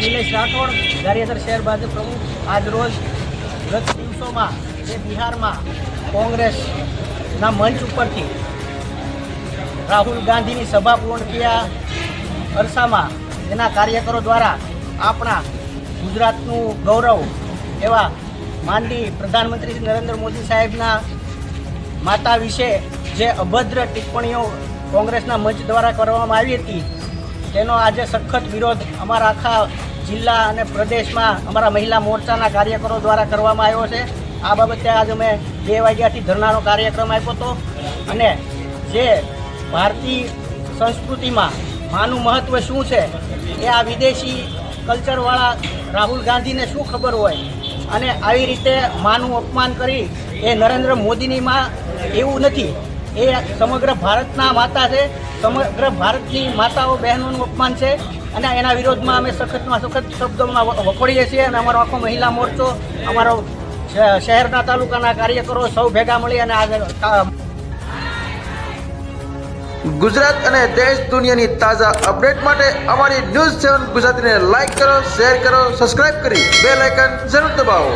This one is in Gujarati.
નિલેશ રાઠોડ ગારિયાસર શહેર ભાજપ પ્રમુખ. આજ રોજ ગત દિવસોમાં જે બિહારમાં કોંગ્રેસના મંચ ઉપરથી રાહુલ ગાંધીની સભા પૂર્ણ થયા. અરસામાં એના કાર્યકરો દ્વારા આપણા ગુજરાતનું ગૌરવ એવા માનની પ્રધાનમંત્રી શ્રી નરેન્દ્ર મોદી સાહેબના માતા વિશે જે અભદ્ર ટિપ્પણીઓ કોંગ્રેસના મંચ દ્વારા કરવામાં આવી હતી, તેનો આજે સખત વિરોધ અમારા આખા જિલ્લા અને પ્રદેશમાં અમારા મહિલા મોરચાના કાર્યકરો દ્વારા કરવામાં આવ્યો છે. આ બાબતે આજે અમે બે વાગ્યાથી ધરણાનો કાર્યક્રમ આપ્યો હતો. અને જે ભારતીય સંસ્કૃતિમાં માનું મહત્ત્વ શું છે એ આ વિદેશી કલ્ચરવાળા રાહુલ ગાંધીને શું ખબર હોય અને આવી રીતે માનું અપમાન કરી એ નરેન્દ્ર મોદીની માં એવું નથી. એ સમગ્ર ભારતના માતા છે. સમગ્ર ભારતની માતાઓ, બહેનોનું અપમાન છે. અને એના વિરોધમાં અમે સખતમાં સખત શબ્દોમાં વખોડીએ છીએ અને અમારો આખો મહિલા મોરચો, અમારો શહેરના તાલુકાના કાર્યકરો સૌ ભેગા મળી અને આજે ગુજરાત અને દેશ દુનિયાની તાજા અપડેટ માટે અમારી ન્યૂઝ સેવન ગુજરાતીને લાઇક કરો, શેર કરો, સબસ્ક્રાઇબ કરી બે લાઇકન જરૂર દબાવો.